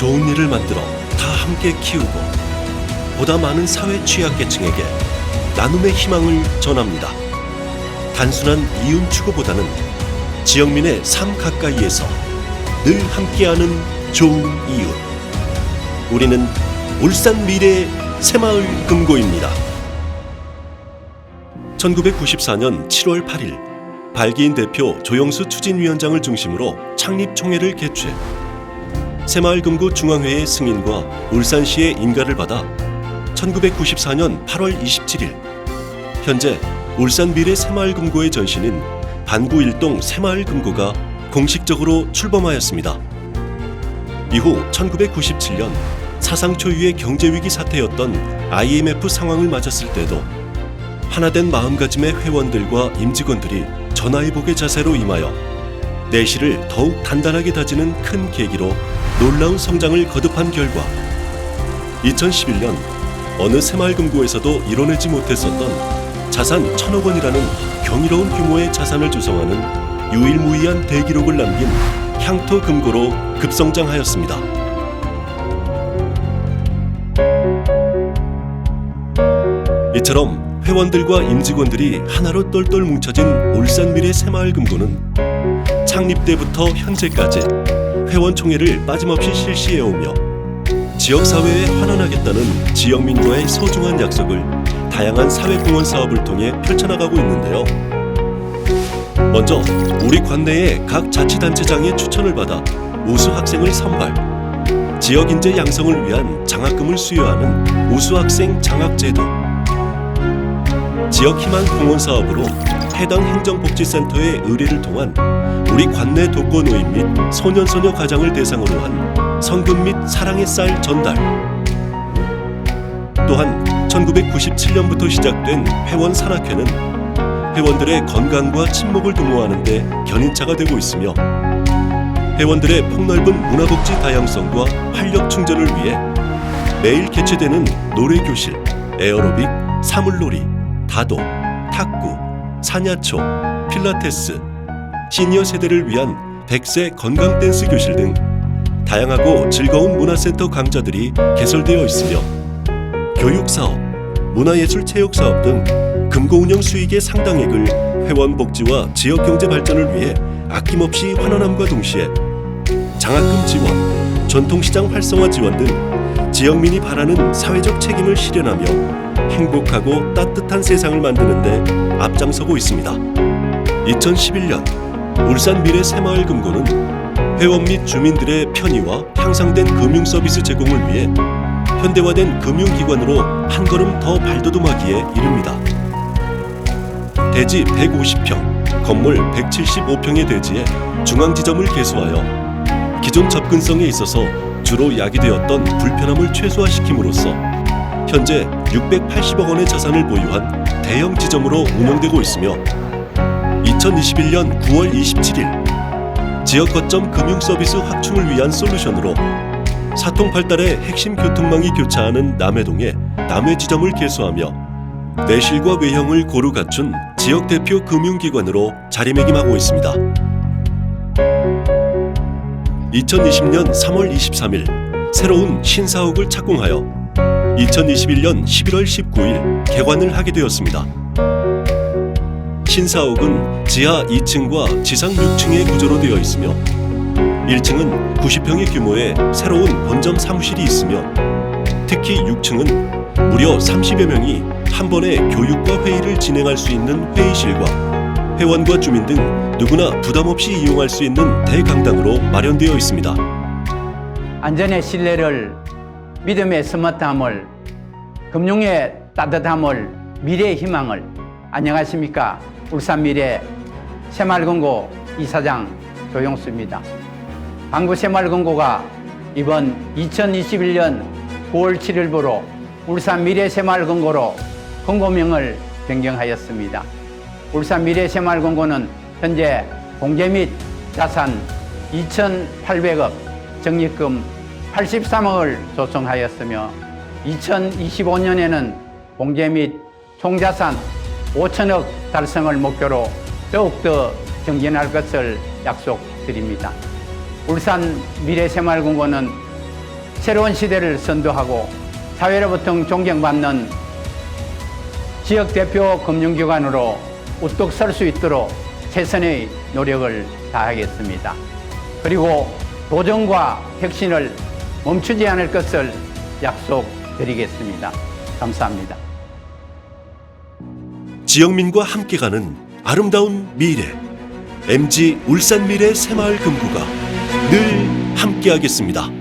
좋은 일을 만들어 다 함께 키우고 보다 많은 사회 취약계층에게 나눔의 희망을 전합니다. 단순한 이윤 추구보다는 지역민의 삶 가까이에서 늘 함께하는 좋은 이웃. 우리는 울산 미래 새마을 금고입니다. 1994년 7월 8일 발기인 대표 조영수 추진위원장을 중심으로 창립 총회를 개최. 새마을금고 중앙회의 승인과 울산시의 인가를 받아 1994년 8월 27일 현재 울산 미래 새마을금고의 전신인 반구 일동 새마을금고가 공식적으로 출범하였습니다. 이후 1997년 사상 초유의 경제위기 사태였던 IMF 상황을 맞았을 때도 하나된 마음가짐의 회원들과 임직원들이 전화위복의 자세로 임하여 내실을 더욱 단단하게 다지는 큰 계기로 놀라운 성장을 거듭한 결과 2011년 어느 새마을금고에서도 이뤄내지 못했었던 자산 천억 원이라는 경이로운 규모의 자산을 조성하는 유일무이한 대기록을 남긴 향토금고로 급성장하였습니다. 이처럼 회원들과 임직원들이 하나로 똘똘 뭉쳐진 울산미래 새마을금고는 창립 때부터 현재까지 회원 총회를 빠짐없이 실시해오며 지역사회에 환원하겠다는 지역민과의 소중한 약속을 다양한 사회공헌 사업을 통해 펼쳐나가고 있는데요. 먼저 우리 관내의 각 자치단체장의 추천을 받아 우수 학생을 선발, 지역 인재 양성을 위한 장학금을 수여하는 우수 학생 장학제도, 지역 희망 공헌 사업으로 해당 행정복지센터의 의뢰를 통한 우리 관내 독거노인 및 소년소녀 가장을 대상으로 한 성금 및 사랑의 쌀 전달. 또한 1997년부터 시작된 회원 산악회는 회원들의 건강과 친목을 도모하는 데 견인차가 되고 있으며 회원들의 폭넓은 문화복지 다양성과 활력 충전을 위해 매일 개최되는 노래교실, 에어로빅, 사물놀이, 다도, 탁구, 사냐초, 필라테스, 시니어 세대를 위한 100세 건강 댄스 교실 등 다양하고 즐거운 문화센터 강좌들이 개설되어 있으며 교육사업, 문화예술 체육사업 등 금고 운영 수익의 상당액을 회원 복지와 지역 경제 발전을 위해 아낌없이 환원함과 동시에 장학금 지원, 전통시장 활성화 지원 등 지역민이 바라는 사회적 책임을 실현하며 행복하고 따뜻한 세상을 만드는 데 앞장서고 있습니다. 2011년 울산 미래 새마을금고는 회원 및 주민들의 편의와 향상된 금융 서비스 제공을 위해 현대화된 금융기관으로 한 걸음 더 발돋움하기에 이릅니다. 대지 150평, 건물 175평의 대지에 중앙지점을 개소하여 기존 접근성에 있어서 주로 야기되었던 불편함을 최소화시킴으로써 현재 680억 원의 자산을 보유한 대형 지점으로 운영되고 있으며 2021년 9월 27일 지역 거점 금융 서비스 확충을 위한 솔루션으로 사통 팔달의 핵심 교통망이 교차하는 남해동에 남해 지점을 개소하며 내실과 외형을 고루 갖춘 지역 대표 금융기관으로 자리매김하고 있습니다. 2020년 3월 23일 새로운 신사옥을 착공하여 2021년 11월 19일 개관을 하게 되었습니다. 신사옥은 지하 2층과 지상 6층의 구조로 되어 있으며 1층은 90평의 규모의 새로운 본점 사무실이 있으며 특히 6층은 무려 30여 명이 한 번에 교육과 회의를 진행할 수 있는 회의실과 회원과 주민 등 누구나 부담 없이 이용할 수 있는 대강당으로 마련되어 있습니다. 안전의 신뢰를 믿음의 스마트함을 금융의 따뜻함을 미래의 희망을 안녕하십니까 울산 미래 새마을금고 이사장 조용수입니다. 방구 새마을금고가 이번 2021년 9월 7일부로 울산 미래 새마을금고로 금고명을 변경하였습니다. 울산 미래 새마을금고는 현재 공제 및 자산 2,800억, 적립금 83억을 조성하였으며 2025년에는 공제 및 총자산 5천억 달성을 목표로 더욱더 정진할 것을 약속드립니다. 울산 미래새마을공고는 새로운 시대를 선도하고 사회로부터 존경받는 지역 대표 금융기관으로 우뚝 설 수 있도록 최선의 노력을 다하겠습니다. 그리고 도전과 혁신을 멈추지 않을 것을 약속드리겠습니다. 감사합니다. 지역민과 함께 가는 아름다운 미래. MG 울산 미래 새마을 금구가 늘 함께하겠습니다.